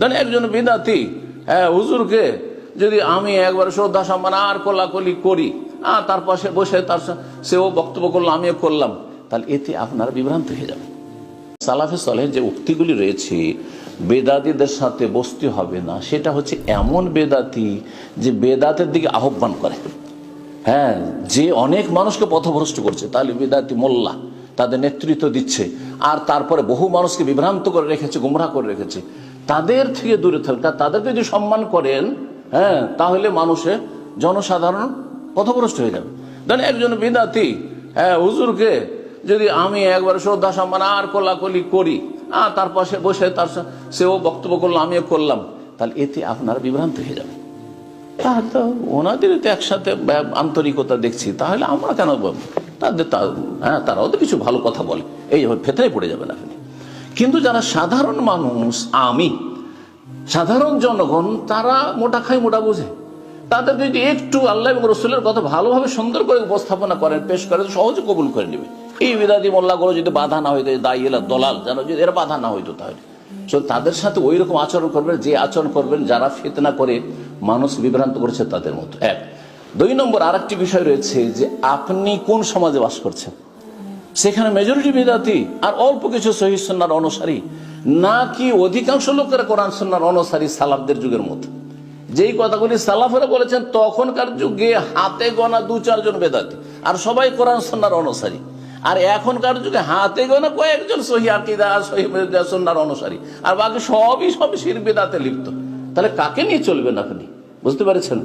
দেন একজন বিদাতি হ্যাঁ হুজুরকে যদি আমি একবার শ্রদ্ধা সম্মান আর কোলাকলি করি আর তার পাশে বসে তার সেও বক্তব্য করল, আমিও করলাম। তাহলে এতে আপনারা বিভ্রান্ত হয়ে যাবে সালাফে সালেহের যে উক্তিগুলি রয়েছে, বেদাতিদের সাথে বসতে হবে না, সেটা হচ্ছে এমন বেদাতি যে বেদাতের দিকে আহ্বান করে। হ্যাঁ যে অনেক মানুষকে পথভ্রষ্ট করছে, তাহলে বেদাতি মোল্লা, তাদের নেতৃত্ব দিচ্ছে, আর তারপরে বহু মানুষকে বিভ্রান্ত করে রেখেছে গুমরা করে রেখেছে। তাদের থেকে দূরে থাকা তাদেরকে যদি সম্মান করেন হ্যাঁ তাহলে মানুষে জনসাধারণ পথভ্রষ্ট হয়ে যাবে। দেন একজন বিদাতি হ্যাঁ হুজুরকে যদি আমি একবার শ্রদ্ধা সম্মান আর কোলাকলি করি আর তার পাশে বসে তার সেও বক্তব্য করল, আমিও করলাম, তাহলে এতে আপনার বিভ্রান্ত হয়ে যাবে তা তো ওনাদের তো একসাথে আন্তরিকতা দেখছি, তাহলে আমরা কেন? তাদের হ্যাঁ তারাও তো কিছু ভালো কথা বলে, এই ফেতরাই পড়ে যাবেন আপনি। কিন্তু যারা সাধারণ মানুষ, আমি, সাধারণ জনগণ, তারা মোটা খায়, মোটা বোঝে। তাদের যদি একটু আল্লাহ এবং রসুলের কথা ভালোভাবে সুন্দর করে উপস্থাপনা করেন, পেশ করেন সহজে কবুল করে নেবে। এই বিদাতি মোল্লাগুলো যদি বাধা না হইতো এলা দলাল, যেন যদি এরা বাধা না হইতো তাহলে। তাদের সাথে ওই রকম আচরণ করবেন, যে আচরণ করবেন, যারা ফেতনা করে মানুষ বিভ্রান্ত করেছে তাদের মতো। এক। দুই নম্বর আর বিষয় রয়েছে যে, আপনি কোন সমাজে বাস করছেন? সেখানে মেজরিটি বিদাতি আর অল্প কিছু সহি সন্ন্যার অনুসারী, নাকি অধিকাংশ লোকেরা কোরআন সন্ন্যার অনুসারী সালাফদের যুগের মতো যেই কথাগুলি সালাফেরা বলেছেন, তখনকার যুগে হাতে গোনা দু চারজন বেদাতি আর সবাই কোরআন সন্ন্যার অনুসারী। আর এখনকার যুগে হাতে গোনা কয়েকজন সহি আকিদা, সহি সন্ন্যার অনুসারী। আর বাকি সবই সব শির বেদাতে লিপ্ত। তাহলে কাকে নিয়ে চলবেন আপনি? বুঝতে পেরেছেন?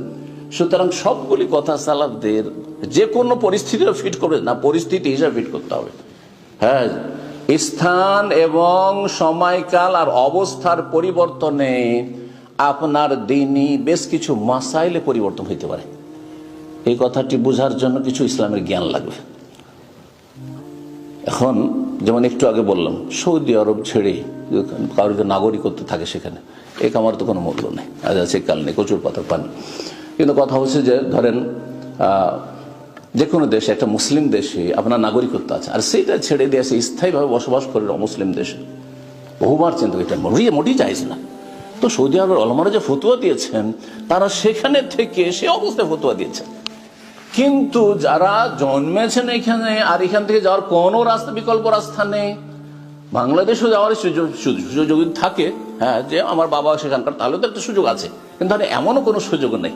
সুতরাং সবগুলি কথা সালাফদের যে কোনো পরিস্থিতিও ফিট করবে না, পরিস্থিতি হিসাবে ফিট করতে হবে। হ্যাঁ স্থান এবং সময়কাল আর অবস্থার পরিবর্তনে আপনার দিনই বেশ কিছু মাসাইলে পরিবর্তন হইতে পারে। এই কথাটি বোঝার জন্য কিছু ইসলামের জ্ঞান লাগবে। এখন, যেমন একটু আগে বললাম, সৌদি আরব ছেড়ে কারোর নাগরিকত্ব থাকে সেখানে, এ কামার তো কোনো মূল্য নেই। আজ আছে, কাল নেই, কচুর পাতা পানি। কিন্তু কথা হচ্ছে যে, ধরেন যে কোনো দেশে, একটা মুসলিম দেশে আপনার নাগরিকত্ব আছে। আর সেইটা ছেড়ে দিয়ে সে স্থায়ীভাবে বসবাস করে মুসলিম দেশে। বহুবার চিন্তা এটা মোটেই মোটেই চাইছে না। তো সৌদি আরবের অলমারা যে ফতুয়া দিয়েছেন, তারা সেখানে থেকে সে অবস্থায় ফতুয়া দিয়েছেন কিন্তু যারা জন্মেছেন এখানে, আর এখান থেকে যাওয়ার কোনো রাস্তা, বিকল্প রাস্তা নেই। বাংলাদেশও যাওয়ার সুযোগ সুযোগ থাকে হ্যাঁ যে আমার বাবা সেখানকার, তাহলে তো একটা সুযোগ আছে। কিন্তু এমনও কোনো সুযোগ নেই।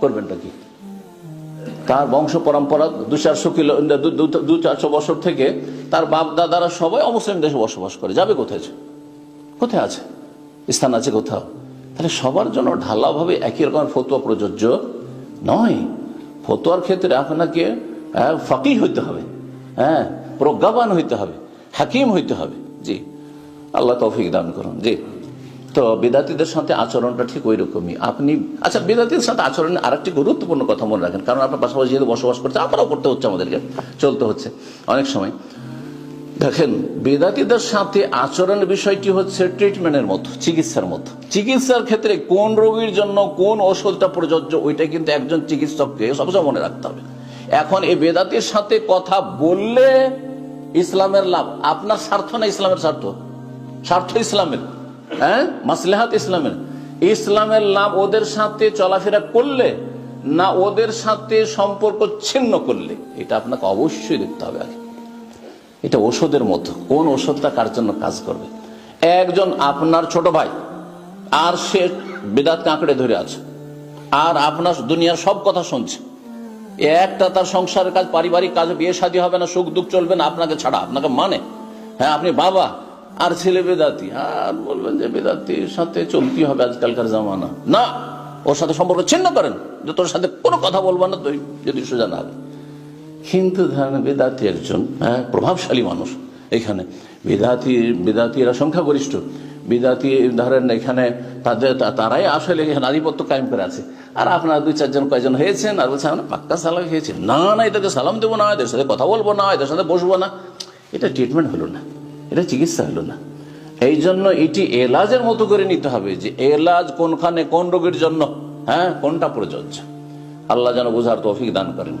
করবেনটা কি? তার বংশ পরম্পরা দু চারশো কিলো, দু- চারশো বছর থেকে তার বাপ দাদারা সবাই অমুসলিম দেশে বসবাস করে। যাবে কোথায়? কোথায় আছে? স্থান আছে কোথাও? তাহলে সবার জন্য ঢালাভাবে একই রকমের ফতুয়া প্রযোজ্য নয়। ফতুয়ার ক্ষেত্রে আপনাকে ফাঁকি হইতে হবে হ্যাঁ প্রজ্ঞাবান হইতে হবে, হাকিম হইতে হবে। জি, আল্লাহ তৌফিক দান করুন। জি। তো বিদাতিদের সাথে আচরণটা ঠিক ওই রকমই আপনি আচ্ছা বিদাতিদের সাথে আচরণে আরেকটি গুরুত্বপূর্ণ কথা মনে রাখেন, কারণ আপনার পাশাপাশি যেহেতু বসবাস করছে আমরাও করতে হচ্ছে আমাদেরকে, চলতে হচ্ছে অনেক সময়। দেখেন বেদাতিদের সাথে আচরণের বিষয়টি হচ্ছে ট্রিটমেন্টের মতো চিকিৎসার মতো চিকিৎসার ক্ষেত্রে কোন রোগীর জন্য কোন ওষুধটা প্রযোজ্য, ওইটা কিন্তু একজন চিকিৎসককে সবসময় মনে রাখতে হবে। এখন এই বেদাতির সাথে কথা বললে ইসলামের লাভ, আপনার স্বার্থ না ইসলামের স্বার্থ? স্বার্থ ইসলামের। হ্যাঁ? মাসলেহাত ইসলামের। ইসলামের লাভ ওদের সাথে চলাফেরা করলে না ওদের সাথে সম্পর্ক ছিন্ন করলে? এটা আপনাকে অবশ্যই দেখতে হবে আগে। এটা ওষুধের মতো কোন ওষুধটা কার জন্য কাজ করবে? একজন আপনার ছোট ভাই, আর সে বেদাত কাঁকড়ে ধরে আছে, আর আপনার দুনিয়ার সব কথা শুনছে। একটা তার সংসারের কাজ, পারিবারিক কাজ, বিয়ে শাদী হবে না, সুখ দুঃখ চলবে না, আপনাকে ছাড়া, আপনাকে মানে। হ্যাঁ আপনি বাবা আর ছেলে বেদাতি, আর বলবেন যে বেদাতির সাথে চলতে হবে আজকালকার জামানা। না, ওর সাথে সম্পর্ক ছিন্ন করেন, যে তোর সাথে কোনো কথা বলব না, তুই যদি সোজা না হবে। কিন্তু ধরেন বেদাতি একজন হ্যাঁ প্রভাবশালী মানুষ এখানে। বেদাতি, বেদাতিরা সংখ্যাগরিষ্ঠ। বেদাতি ধরেন এখানে তাদের তারাই আসলে এখানে আধিপত্য কায়েম করে আছে। আর আপনারা দুই, চারজন, কয়জন হয়েছেন, আর বলছেন আমরা পাক্কা সালাম খেয়েছি। না না, এদেরকে সালাম দেবো না, এদের সাথে কথা বলব না, এদের সাথে বসবো না। এটা ট্রিটমেন্ট হলো না। এটা চিকিৎসা হলো না। এই জন্য এটি এলাজের মতো করে নিতে হবে যে এলাজ কোনখানে কোন রোগের জন্য হ্যাঁ কোনটা প্রযোজ্য। আল্লাহ যেন বোঝার তৌফিক দান করেন।